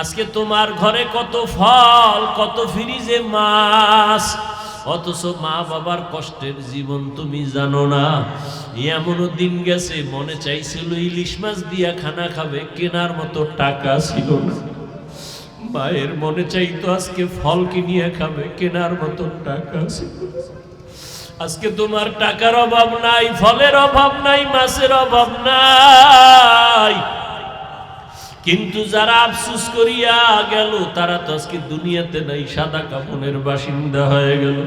আজকে তোমার ঘরে কত ফল, কত ফ্রিজে মাছ। অথচ মা বাবার কষ্টের জীবন তুমি জানো না। এমনও দিন গেছে, মনে চাইছিল ইলিশ মাছ দিয়া খানা খাবে, কেনার মতো টাকা ছিল না। মায়ের মনে চাইতো আজকে ফল কিনিয়া খাবে, কেনার মতো টাকা ছিল আজকে তোমার টাকার অভাব নাই, ফলের অভাব নাই, মাছের অভাব নাই। কিন্তু যারা আফসুস করিয়া গেল, তারা তো আজকে দুনিয়াতে নাই, সাদা কাপনের বাসিন্দা হয়ে গেল।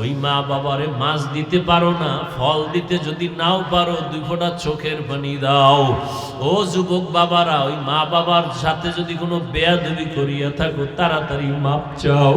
ওই মা বাবারে মাছ দিতে পারো না, ফল দিতে যদি নাও পারো, দুই ফোঁটা চোখের পানি দাও। ও যুবক বাবারা, ওই মা বাবার সাথে যদি কোনো বেয়াদবি করিয়া থাকো, তাড়াতাড়ি মাপ চাও।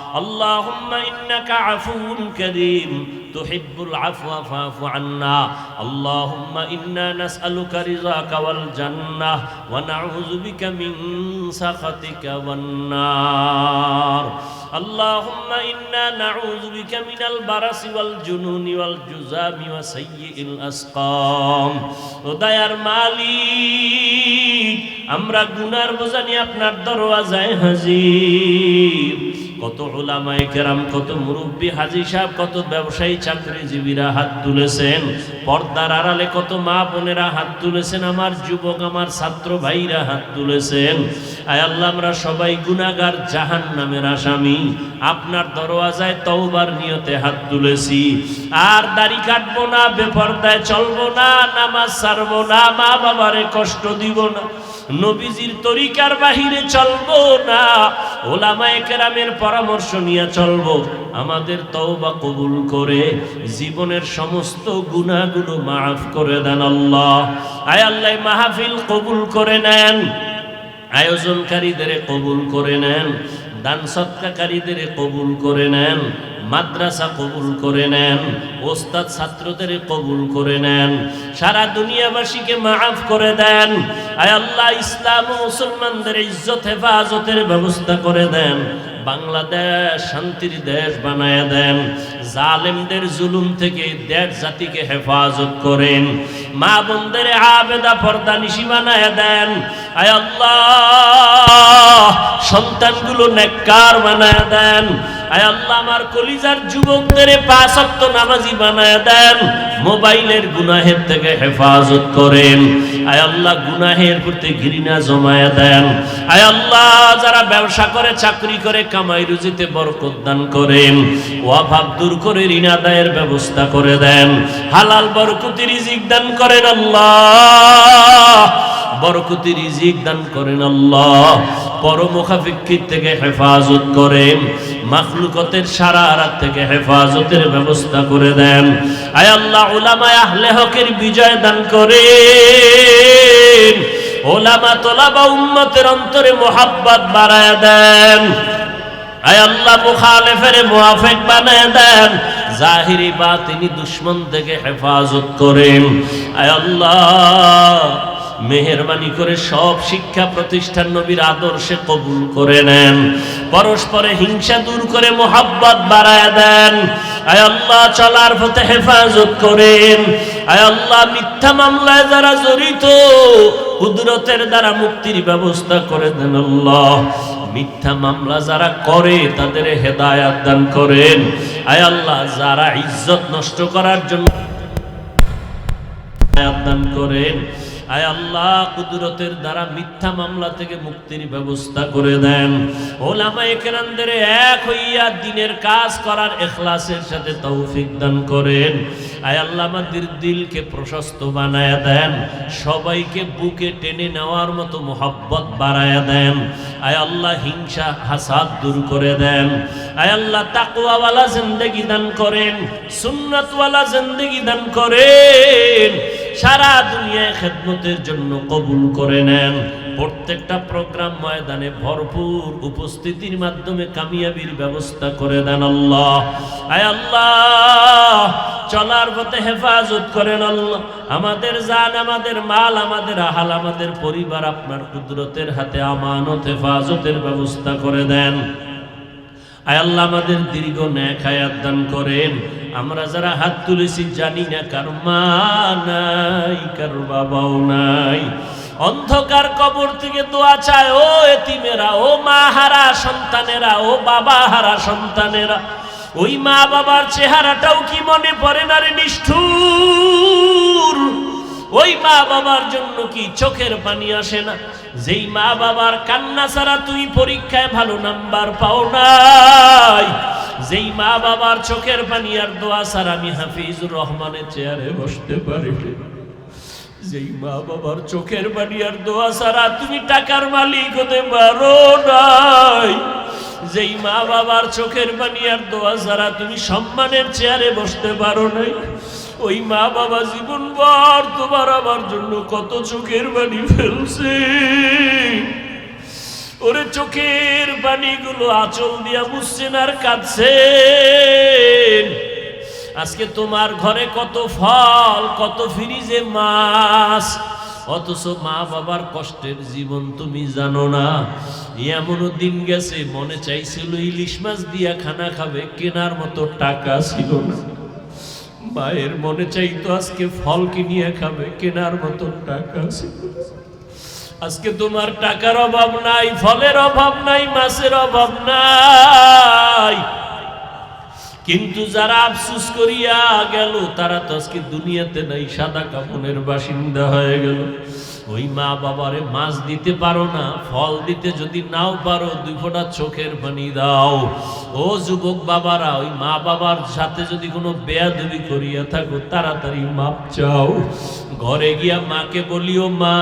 اللهم إنك عفو كريم تحب العفو فاعف عنا اللهم إنا نسألك رضاك والجنة ونعوذ بك من سخطك والنار اللهم إنا نعوذ بك من البرص والجنون والجزام وسيء الأسقام ودير মালিক আমরা গুনার বোঝানি আপনার দরওয়াজায় হাজির কত ওলামায়ে কেরাম, কত মুরব্বী হাজি সাহেব, কত ব্যবসায়ী চাকরিজীবীরা হাত তুলেছেন। পর্দার আড়ালে কত মা বোনেরা হাত তুলেছেন, আমার যুবক, আমার ছাত্র ভাইরা হাত তুলেছেন। আয় আল্লাহ, আমরা সবাই গুনাগার জাহান নামের আসামি। আপনার দরওয়াজায় তওবার নিয়তে হাত তুলেছি। আর দাড়ি কাটবো না, বেপর্দায় চলবো না, নামাজ ছাড়বো না মা বাবারে কষ্ট দিব না। নবীজির তরিকার বাহিরে চলবো না, ওলামায়ে কেরামের পরামর্শ নিয়ে চলবো। আমাদের তওবা কবুল করে জীবনের সমস্ত গুনাহগুলো মাফ করে দেন আল্লাহ। আয় আল্লাহ মাহফিল কবুল করে নেন, আয়োজনকারীদের কবুল করে নেন, দান সৎকারীদের কবুল করে নেন। মাদ্রাসা কবুল করে নেন, ওস্তাদ ছাত্রদের কবুল করে নেন, সারা দুনিয়াবাসীকে মাফ করে দেন, আয় আল্লাহ, ইসলাম ও মুসলমানদের ইজ্জত, হেফাজতের ব্যবস্থা করে দেন, বাংলাদেশ শান্তির দেশ বানায় দেন, জালেমদের জুলুম থেকে দেশ জাতিকে হেফাজত করেন, মা বোনদের আবেদা পর্দা নিশি বানায় দেন, আয় আল্লাহ, সন্তানগুলো নেককার বানায় দেন আয় আল্লাহ, আমার কলিজার যুবকদের পাঁচ অক্ত নামাজি বানায় দেন, মোবাইলের গুনাহের থেকে হেফাজত করেন। আয় আল্লাহ, গুনাহের প্রতি ঘৃণা জমায় দেন। আয় আল্লাহ, যারা ব্যবসা করে, চাকরি করে, কামাই রুজিতে বরকত দান করেন। অভাব দূর করে ঋণ আদায়ের ব্যবস্থা করে দেন। হালাল বরকতি রিজিক দান করেন আল্লাহ। বরকতি রিজিক দান করেন আল্লাহ। পরমুখাফিক্ষির থেকে হেফাজত করেন। মাখলুকতের সারা রাত থেকে হেফাজতের ব্যবস্থা করে দেন। আয় আল্লাহ, উলামায় আহলে হকের বিজয় দান করেন। ওলামা তোলাবা উম্মতের অন্তরে মোহাব্বত বাড়ায় দেন। আয় আল্লাহ, মুখালেফের মুআফিক বানায় দেন। জাহিরি বা তিনি দুশ্মন থেকে হেফাজত করেন। আয় আল্লাহ মেহরবানি করে সব শিক্ষা প্রতিষ্ঠান নবীর আদর্শে কবুল করে নেন। পরস্পরে হিংসা দূর করে মোহাব্বত বাড়ায় দেন। আয় আল্লাহ চলার পথে হেফাজত করেন। আয় আল্লাহ, মিথ্যা মামলায় যারা জড়িত, কুদরতের দ্বারা মুক্তির ব্যবস্থা করে দেন আল্লাহ। মিথ্যা মামলা যারা করে, তাদের হেদায়াত দান করেন। আয় আল্লাহ, যারা ইজ্জত নষ্ট করার জন্য দান করেন। আয় আল্লাহ, কুদরতের দ্বারা মিথ্যা মামলা থেকে মুক্তির ব্যবস্থা করে দেন। ওলামা একরামদের এক হইয়া দিনের কাজ করার এখলাসের সাথে তৌফিক দান করেন। আয় আল্লাহ, আমাদের দিলকে প্রশস্ত বানায় দেন। সবাইকে বুকে টেনে নেওয়ার মতো মোহাব্বত বাড়ায় দেন। আয় আল্লাহ, হিংসা, হাসাদ দূর করে দেন। আয় আল্লাহ তাকুয়াওয়ালা জিন্দেগি দান করেন। সুন্নাতওয়ালা জিন্দেগি দান করেন। সারা দুনিয়ায় খেদমতের জন্য কবুল করে নেন। প্রত্যেকটা প্রোগ্রাম ময়দানে ভরপুর উপস্থিতির মাধ্যমে কামিয়াবির ব্যবস্থা করে দেন আল্লাহ। আয় আল্লাহ, চলার পথে হেফাজত করেন আল্লাহ। আমাদের জান, আমাদের মাল, আমাদের আহাল, আমাদের পরিবার আপনার কুদরতের হাতে আমানত, হেফাজতের ব্যবস্থা করে দেন। আল্লাহ আমাদের দীর্ঘ ন্যাক হায়াত দান করেন। আমরা যারা হাত তুলেছি জানি না কার মা নাই, কার বাবাও নাই। অন্ধকার কবর থেকে দোয়া চায়, ও এতিমেরা, ও মা হারা সন্তানেরা, ও বাবা হারা সন্তানেরা। ওই মা বাবার চেহারাটাও কি মনে পড়ে না রে নিষ্ঠুর? ওই মা বাবার জন্য কি চোখের পানি আসে না? যেই মা বাবার কান্না ছাড়া তুই পরীক্ষায় ভালো নাম্বার পাও নাই। যেই মা বাবার চোখের পানি আর দোয়া ছাড়া আমি হাফিজুর রহমানের চেয়ারে বসতে পারি যেই মা বাবার চোখের পানি আর দোয়া ছাড়া তুমি টাকার মালিক হতে পারো নাই। যেই মা বাবার চোখের পানি আর দোয়া ছাড়া তুমি সম্মানের চেয়ারে বসতে পারো নাই। ওই মা বাবা জীবন ভর তোমার আমার জন্য কত চোখের পানি ফেলছে। ওরে চোখের পানিগুলো আঁচল দিয়া বুঝছেন আর কাঁদছেন। আজকে তোমার ঘরে কত ফল, কত ফ্রিজে মাছ, অথচ মা বাবার কষ্টের জীবন তুমি জানো না। এমনও দিন গেছে, মনে চাইছিল ইলিশ মাছ দিয়া খানা খাবে, কেনার মতো টাকা ছিল না। মায়ের মনে চাইতো আজকে ফল কিনিয়ে খাবে, কেনার মতন টাকা আজকে তোমার টাকার অভাব নাই, ফলের অভাব নাই, মাছের অভাব নাই। কিন্তু যারা আফসুস করিয়া গেল, তারা তো আজকে দুনিয়াতে নাই, সাদা কাপনের বাসিন্দা হয়ে গেল। ওই মা বাবারে মাছ দিতে পারো না, ফল দিতে যদি নাও পারো, দুই ফোঁটা চোখের পানি দাও। ও যুবক বাবারা, ওই মা বাবার সাথে যদি কোনো বেয়াদবি করিয়া থাকো, তাড়াতাড়ি মাপ চাও। ঘরে গিয়া মাকে বলিও, মা,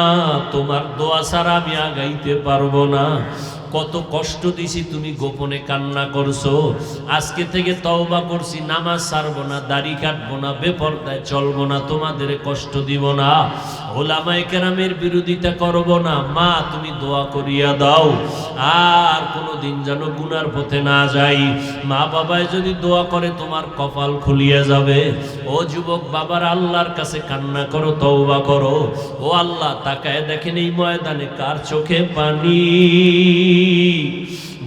তোমার দোয়া ছাড়া আমি আগাইতে পারব না। কত কষ্ট দিছি তুমি গোপনে কান্না করছ। আজকে থেকে তওবা করছি, নামাজ ছাড়বো না, দাড়ি কাটবো না, বেপরদায় চলবো না, তোমাদের কষ্ট দিব না। ওলামায়ে কেরামের বিরোধিতা করব না। মা, তুমি দোয়া করিয়া দাও। আর কোনো দিন যেন গুনার পথে না যাই। মা বাবায় যদি দোয়া করে, তোমার কপাল খুলিয়া যাবে। ও যুবক বাবার আল্লাহর কাছে কান্না করো, তওবা করো। ও আল্লাহ, তাকায় দেখেন এই ময়দানে কার চোখে পানি?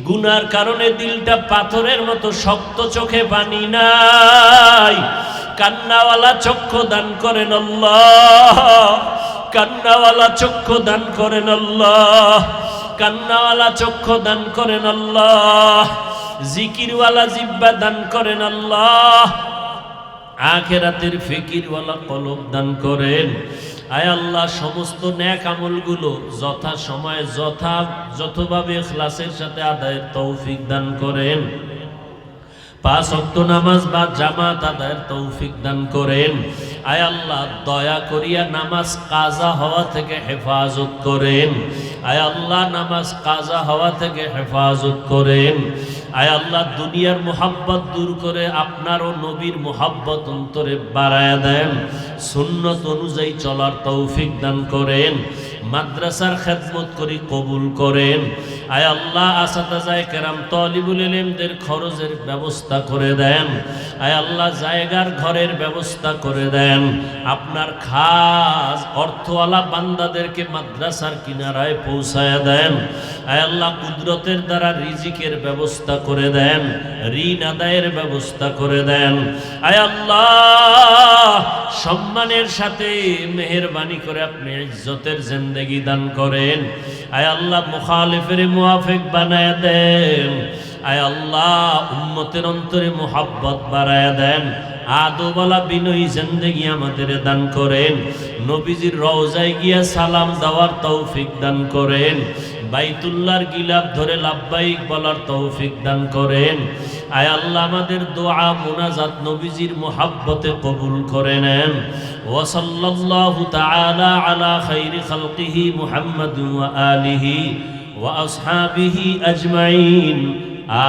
গুনার কারণে দিলটা পাথরের মতো শক্ত চোখে পানি নাই। কান্নাওয়ালা চক্ষু দান করেন আল্লাহ। কান্নাওয়ালা চক্ষু দান করেন আল্লাহ। কান্নাওয়ালা চক্ষু দান করেন আল্লাহ। জিকিরওয়ালা জিব্বা দান করেন আল্লাহ। আখেরাতের ফিকিরওয়ালা কলব দান করেন। আয় আল্লাহ, সমস্ত ন্যাক আমলগুলো যথা সময়ে যথা যথভাবে ক্লাসের সাথে আদায়ের তৌফিক দান করেন। পাঁচ অক্ত নামাজ বা জামাত আদায়ের তৌফিক দান করেন। আয় আল্লাহ, দয়া করিয়া নামাজ কাজা হওয়া থেকে হেফাজত করেন। আয় আল্লাহ, নামাজ কাজা হওয়া থেকে হেফাজত করেন। আয় আল্লাহ, দুনিয়ার মোহাব্বত দূর করে আপনার ও নবীর মোহাব্বত অন্তরে বাড়ায় দেন। সুন্নত অনুযায়ী চলার তৌফিক দান করেন। মাদ্রাসার খেদমত করি কবুল করেন। আয় আল্লাহ, আসাদাজায় কেরাম তলিবুল ইলমদের খরচের ব্যবস্থা করে দেন। আয় আল্লাহ, জায়গার ঘরের ব্যবস্থা করে দেন। আপনার খাস অর্থওয়ালা বান্দাদেরকে মাদ্রাসার কিনারায় পৌঁছায় দেন। আয় আল্লাহ, কুদরতের দ্বারা রিজিকের ব্যবস্থা করে দেন, ঋণ আদায়ের ব্যবস্থা করে দেন। আয় আল্লাহ, সম্মানের সাথে মেহরবানি করে আপনি ইজ্জতের জিন্দেগি দান করেন। আয় আল্লাহ মুখালিফের মুহাফিক বানায় দেন। আয় আল্লাহ উম্মতের অন্তরে মোহাব্বত বাড়ায় দেন। আদোবালা বিনয়ী জিন্দেগি আমাদের দান করেন। নবীজির রওজায় গিয়া সালাম দেওয়ার তৌফিক দান করেন। বাইতুল্লাহর গিলাপ ধরে লাভবাহিক বলার তৌফিক দান করেন। আয় আল্লাহ আমাদের দোয়া, মুনাজাত নবীজির মোহাব্বতে কবুল করে নেন। ওসল্লাহ আলা আলিহি ওয়া আজমাইন।